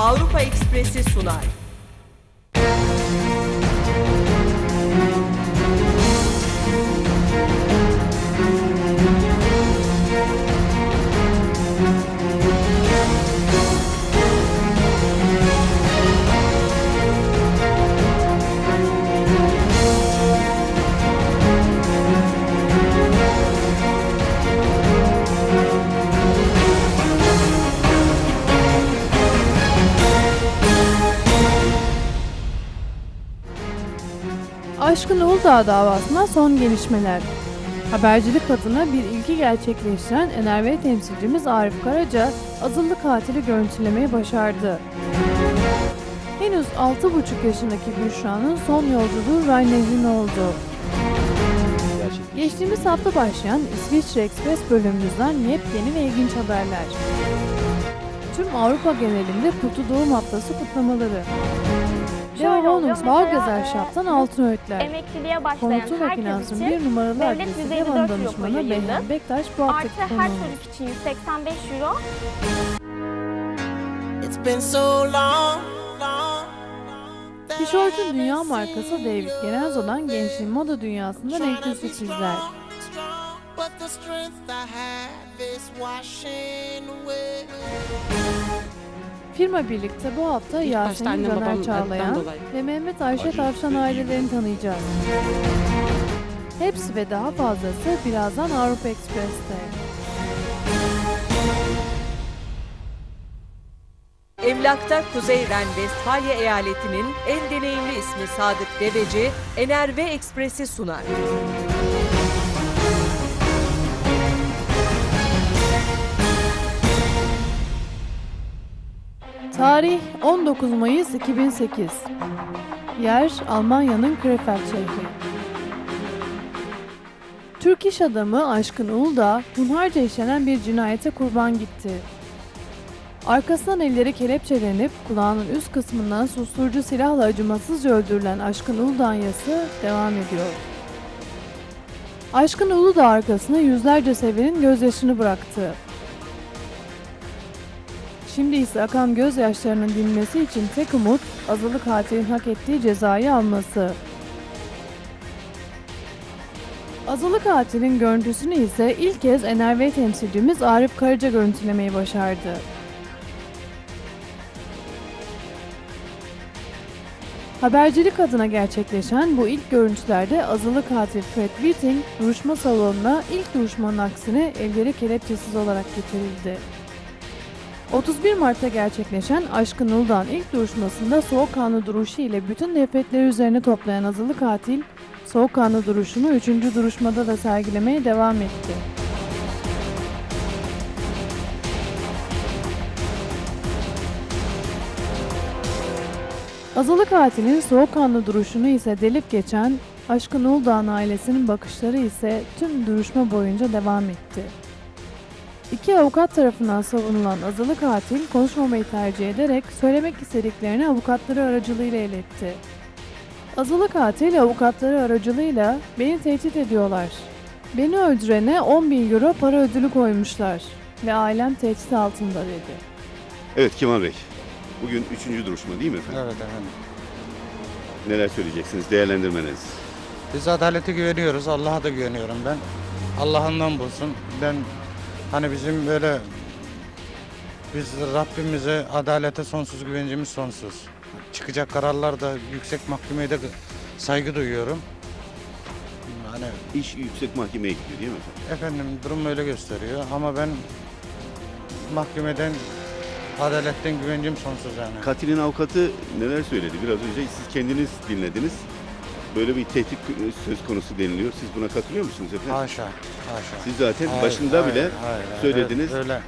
Avrupa Ekspresi sunar. Aşkın Uludağ davasına son gelişmeler. Habercilik adına bir ilki gerçekleştiren NRV temsilcimiz Arif Karaca, azıllı katili görüntülemeyi başardı. Henüz 6,5 yaşındaki Büşra'nın son yolculuğu Ray Nehri'ne oldu. Geçtiğimiz hafta başlayan İsviçre Express bölümümüzden yepyeni ve ilginç haberler. Tüm Avrupa genelinde Kutlu Doğum Haftası kutlamaları. Oluyor, Bonus mesela, Bağgezerschaft'tan altın öğütler. Emekliliğe başlayan Komutu ve için bir numaralı devlet adresi 154 Devan euro danışmanı Beyhan. Bektaş bu artı haftaki her konuğumuz. çocuk için 185 euro. It's been so long, long. Tişörtün dünya markası David you. Genelzo'dan gençliğin moda dünyasında renkli sürprizler. but the strength I have is washing away. Firma birlikte bu hafta İlk başta Yasemin annem Caner Çağlayan dolayı. ve Mehmet Ayşe Acı Tavşan ailelerini tanıyacağız. Hepsi ve daha fazlası birazdan Avrupa Ekspres'te. Emlak'ta Kuzey Ren-Vestfalya eyaletinin en deneyimli ismi Sadık Deveci, NRV Ekspresi sunar. Tarih 19 Mayıs 2008. Yer Almanya'nın Krefeld şehri. Türk iş adamı Aşkın Uludağ, hunharca işlenen bir cinayete kurban gitti. Arkasından elleri kelepçelenip kulağının üst kısmından susturucu silahla acımasızca öldürülen Aşkın Uludağ'ın yası devam ediyor. Aşkın Uludağ arkasına yüzlerce sevenin gözyaşını bıraktı. Şimdi ise akan gözyaşlarının dinmesi için tek umut azılı katilin hak ettiği cezayı alması. Azılı katilin görüntüsünü ise ilk kez NRV temsilcimiz Arif Karaca görüntülemeyi başardı. Habercilik adına gerçekleşen bu ilk görüntülerde azılı katil Fred Whiting duruşma salonuna ilk duruşmanın aksine elleri kelepçesiz olarak getirildi. 31 Mart'ta gerçekleşen Aşkın Uludağ'ın ilk duruşmasında soğukkanlı duruşu ile bütün nefretleri üzerine toplayan azılı katil, soğukkanlı duruşunu 3. duruşmada da sergilemeye devam etti. Azılı katilin soğukkanlı duruşunu ise delip geçen Aşkın Uludağ'ın ailesinin bakışları ise tüm duruşma boyunca devam etti. İki avukat tarafından savunulan azılı katil konuşmamayı tercih ederek söylemek istediklerini avukatları aracılığıyla iletti. Azılı katil avukatları aracılığıyla beni tehdit ediyorlar. Beni öldürene 10 bin euro para ödülü koymuşlar ve ailem tehdit altında dedi. Evet Kemal Bey. Bugün üçüncü duruşma değil mi efendim? Evet efendim. Neler söyleyeceksiniz? Değerlendirmeniz. Biz adalete güveniyoruz. Allah'a da güveniyorum ben. Allah'ından bulsun. Ben hani bizim böyle biz Rabbimize adalete sonsuz güvencimiz sonsuz. Çıkacak kararlar da yüksek mahkemeye de saygı duyuyorum. Hani İş yüksek mahkemeye gidiyor değil mi efendim? efendim durum öyle gösteriyor ama ben mahkemeden adaletten güvencim sonsuz yani. Katilin avukatı neler söyledi? Biraz önce siz kendiniz dinlediniz. Böyle bir tehdit söz konusu deniliyor. Siz buna katılıyor musunuz efendim? Haşa, haşa. Siz zaten Hayır, başında hayır, bile hayır, hayır. söylediniz. Öyle,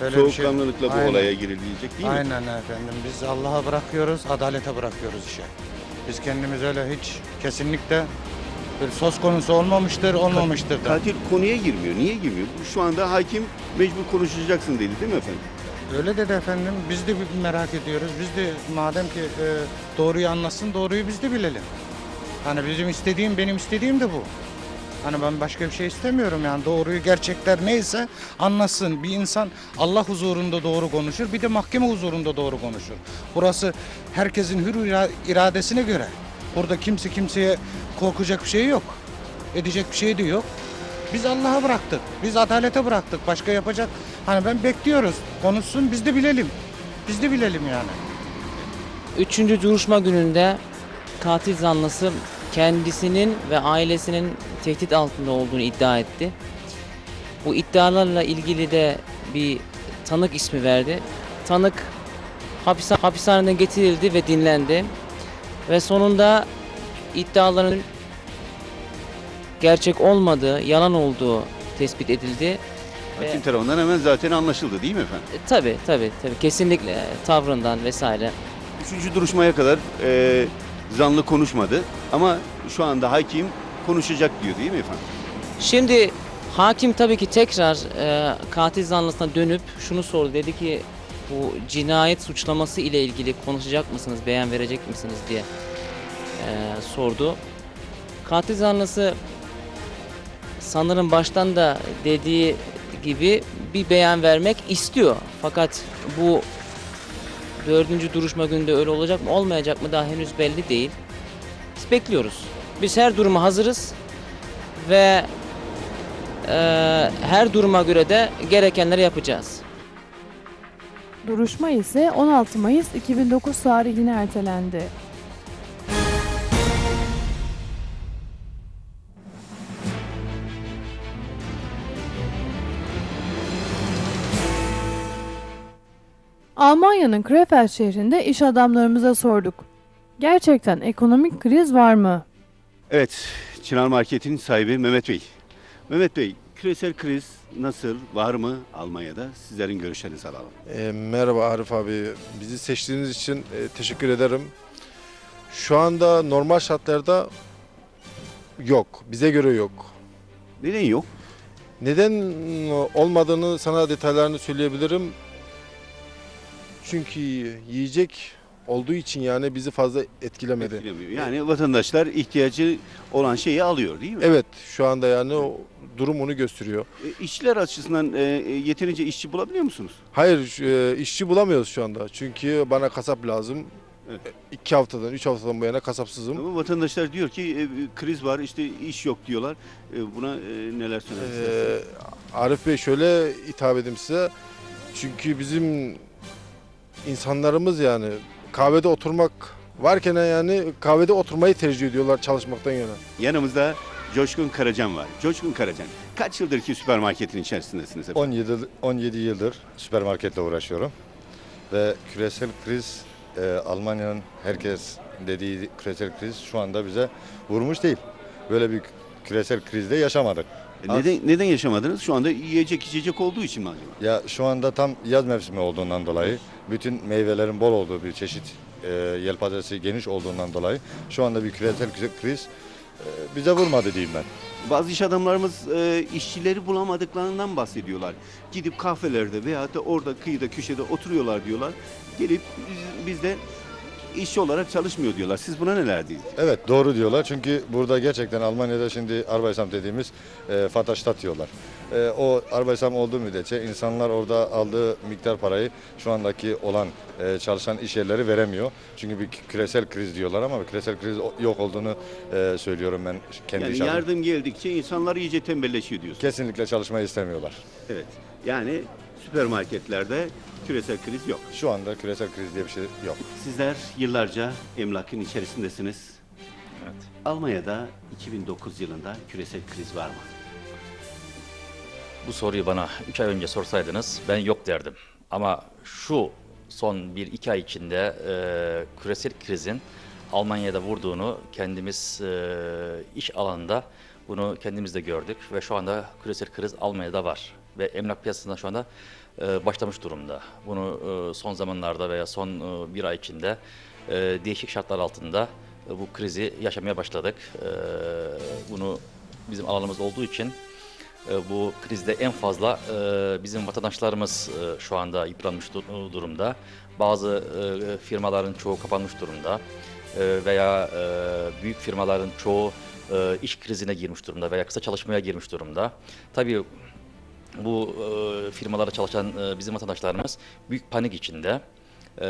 öyle bir şey- soğukkanlılıkla bu Aynen. olaya girilecek değil mi? Aynen efendim. Biz Allah'a bırakıyoruz, adalete bırakıyoruz işe. Biz kendimiz öyle hiç kesinlikle bir söz konusu olmamıştır, olmamıştır da. Katil konuya girmiyor. Niye girmiyor? Şu anda hakim mecbur konuşacaksın dedi değil mi efendim? Öyle dedi efendim. Biz de merak ediyoruz. Biz de madem ki e, doğruyu anlasın, doğruyu biz de bilelim. Hani bizim istediğim, benim istediğim de bu. Hani ben başka bir şey istemiyorum yani doğruyu gerçekler neyse anlasın. Bir insan Allah huzurunda doğru konuşur bir de mahkeme huzurunda doğru konuşur. Burası herkesin hür ira- iradesine göre. Burada kimse kimseye korkacak bir şey yok. Edecek bir şey de yok. Biz Allah'a bıraktık. Biz adalete bıraktık. Başka yapacak. Hani ben bekliyoruz. Konuşsun biz de bilelim. Biz de bilelim yani. Üçüncü duruşma gününde katil zanlısı kendisinin ve ailesinin tehdit altında olduğunu iddia etti. Bu iddialarla ilgili de bir tanık ismi verdi. Tanık hapis hapishaneden getirildi ve dinlendi. Ve sonunda iddiaların gerçek olmadığı, yalan olduğu tespit edildi. Hakim tarafından hemen zaten anlaşıldı değil mi efendim? E, tabii tabii tabii kesinlikle tavrından vesaire. Üçüncü duruşmaya kadar e, zanlı konuşmadı ama şu anda hakim konuşacak diyor değil mi efendim? Şimdi hakim tabii ki tekrar e, katil zanlısına dönüp şunu sordu. Dedi ki bu cinayet suçlaması ile ilgili konuşacak mısınız, beyan verecek misiniz diye e, sordu. Katil zanlısı sanırım baştan da dediği gibi bir beyan vermek istiyor. Fakat bu dördüncü duruşma gününde öyle olacak mı olmayacak mı daha henüz belli değil. Biz bekliyoruz. Biz her duruma hazırız ve eee, her duruma göre de gerekenleri yapacağız. Duruşma ise 16 Mayıs 2009 tarihine ertelendi. Almanya'nın Krefeld şehrinde iş adamlarımıza sorduk. Gerçekten ekonomik kriz var mı? Evet, Çınar Market'in sahibi Mehmet Bey. Mehmet Bey, küresel kriz nasıl, var mı Almanya'da? Sizlerin görüşlerinizi alalım. E, merhaba Arif abi. Bizi seçtiğiniz için e, teşekkür ederim. Şu anda normal şartlarda yok. Bize göre yok. Neden yok? Neden olmadığını sana detaylarını söyleyebilirim. Çünkü yiyecek olduğu için yani bizi fazla etkilemedi. Etkilemiyor. Yani vatandaşlar ihtiyacı olan şeyi alıyor değil mi? Evet şu anda yani o durum onu gösteriyor. E, işçiler açısından e, e, yeterince işçi bulabiliyor musunuz? Hayır e, işçi bulamıyoruz şu anda. Çünkü bana kasap lazım. Evet. E, İki haftadan, üç haftadan bu yana kasapsızım. Ama vatandaşlar diyor ki e, kriz var, işte iş yok diyorlar. E, buna e, neler söylersiniz? Ee, Arif Bey şöyle hitap edeyim size. Çünkü bizim insanlarımız yani kahvede oturmak varken yani kahvede oturmayı tercih ediyorlar çalışmaktan yana. Yanımızda Coşkun Karacan var. Coşkun Karacan, kaç yıldır ki süpermarketin içerisindesiniz efendim? 17, 17 yıldır süpermarketle uğraşıyorum. Ve küresel kriz, e, Almanya'nın herkes dediği küresel kriz şu anda bize vurmuş değil. Böyle bir küresel krizde yaşamadık. E, Neden, neden yaşamadınız? Şu anda yiyecek içecek olduğu için mi acaba? Ya şu anda tam yaz mevsimi olduğundan dolayı, bütün meyvelerin bol olduğu bir çeşit e, yelpazesi geniş olduğundan dolayı şu anda bir küresel kriz e, bize vurmadı diyeyim ben. Bazı iş adamlarımız e, işçileri bulamadıklarından bahsediyorlar. Gidip kahvelerde veya da orada kıyıda köşede oturuyorlar diyorlar. Gelip biz, bizde işçi olarak çalışmıyor diyorlar. Siz buna neler diyorsunuz? Evet doğru diyorlar çünkü burada gerçekten Almanya'da şimdi Arbeitsam dediğimiz e, Vaterstadt diyorlar. E, o Arbeitsam olduğu müddetçe insanlar orada aldığı miktar parayı şu andaki olan e, çalışan iş yerleri veremiyor. Çünkü bir küresel kriz diyorlar ama küresel kriz o- yok olduğunu e, söylüyorum ben kendi Yani adıma. yardım geldikçe insanlar iyice tembelleşiyor diyorsunuz. Kesinlikle çalışmayı istemiyorlar. Evet. Yani süpermarketlerde küresel kriz yok. Şu anda küresel kriz diye bir şey yok. Sizler yıllarca emlakın içerisindesiniz. Evet. Almanya'da 2009 yılında küresel kriz var mı? Bu soruyu bana 3 ay önce sorsaydınız ben yok derdim. Ama şu son 1-2 ay içinde e, küresel krizin Almanya'da vurduğunu kendimiz e, iş alanında bunu kendimiz de gördük ve şu anda küresel kriz Almanya'da var ve emlak piyasasında şu anda e, başlamış durumda. Bunu e, son zamanlarda veya son e, bir ay içinde e, değişik şartlar altında e, bu krizi yaşamaya başladık. E, bunu bizim alanımız olduğu için e, bu krizde en fazla e, bizim vatandaşlarımız e, şu anda yıpranmış du- durumda. Bazı e, firmaların çoğu kapanmış durumda E, veya e, büyük firmaların çoğu e, iş krizine girmiş durumda veya kısa çalışmaya girmiş durumda. Tabii bu e, firmalarda çalışan e, bizim vatandaşlarımız büyük panik içinde. E,